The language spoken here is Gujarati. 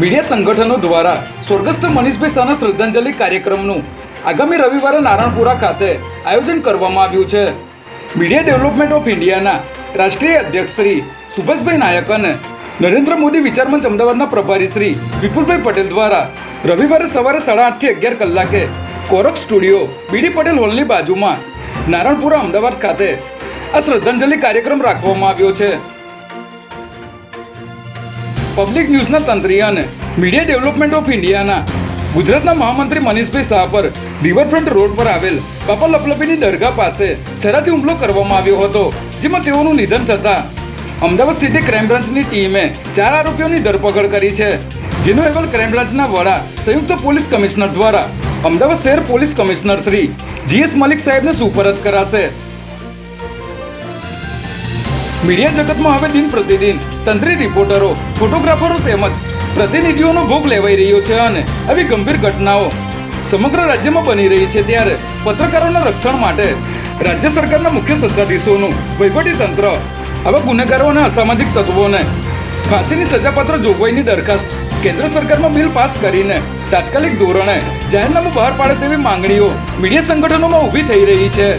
મીડિયા સંગઠનો દ્વારા સ્વર્ગસ્થ મનીષભાઈ શાહના શ્રદ્ધાંજલિ કાર્યક્રમનું આગામી રવિવારે નારણપુરા ખાતે આયોજન કરવામાં આવ્યું છે. મીડિયા ડેવલપમેન્ટ ઓફ ઇન્ડિયાના રાષ્ટ્રીય અધ્યક્ષ શ્રી સુભાષભાઈ નાયક અને નરેન્દ્ર મોદી વિચારમંચ અમદાવાદના પ્રભારી શ્રી વિપુલભાઈ પટેલ દ્વારા રવિવારે સવારે સાડા આઠથી અગિયાર કલાકે કોરક સ્ટુડિયો બીડી પટેલ હોલની બાજુમાં નારણપુરા અમદાવાદ ખાતે આ શ્રદ્ધાંજલિ કાર્યક્રમ રાખવામાં આવ્યો છે. પબ્લિક ન્યૂઝના તંત્રી અને મીડિયા ડેવલપમેન્ટ ઓફ ઇન્ડિયાના, ગુજરાતના મહામંત્રી મનીષભાઈ શાહ પર રિવરફ્રન્ટ રોડ પર આવેલ કપલ લપલપીની દરગાહ પાસે છરાથી હુમલો કરવામાં આવ્યો હતો, જેમાં તેઓનું નિધન થતાં અમદાવાદ સિટી ક્રાઇમ બ્રાન્ચની ટીમે ચાર આરોપીઓની ધરપકડ કરી છે, જેનો અહેવાલ ક્રાઇમ બ્રાન્ચના વડા સંયુક્ત પોલીસ કમિશનર દ્વારા અમદાવાદ શહેર police commissioner Shri GS Malik સાહેબને સુપરત કરાશે. મીડિયા જગતમાં હવે દિન પ્રતિદિન તંત્રી રિપોર્ટરો, ફોટોગ્રાફરો તેમજ પ્રતિનિધિઓનો ભોગ લેવાઈ રહ્યો છે અને આવી ગંભીર ઘટનાઓ સમગ્ર રાજ્યમાં બની રહી છે ત્યારે પત્રકારોના રક્ષણ માટે રાજ્ય સરકારના મુખ્ય સત્તાધીશોનું તંત્ર, આવા ગુનેગારો અને અસામાજિક તત્વોને ફાંસીની સજાપાત્ર જોગવાઈની દરખાસ્ત કેન્દ્ર સરકારમાં બિલ પાસ કરીને તાત્કાલિક ધોરણે જાહેરનામું બહાર પાડે તેવી માંગણીઓ મીડિયા સંગઠનોમાં ઊભી થઈ રહી છે.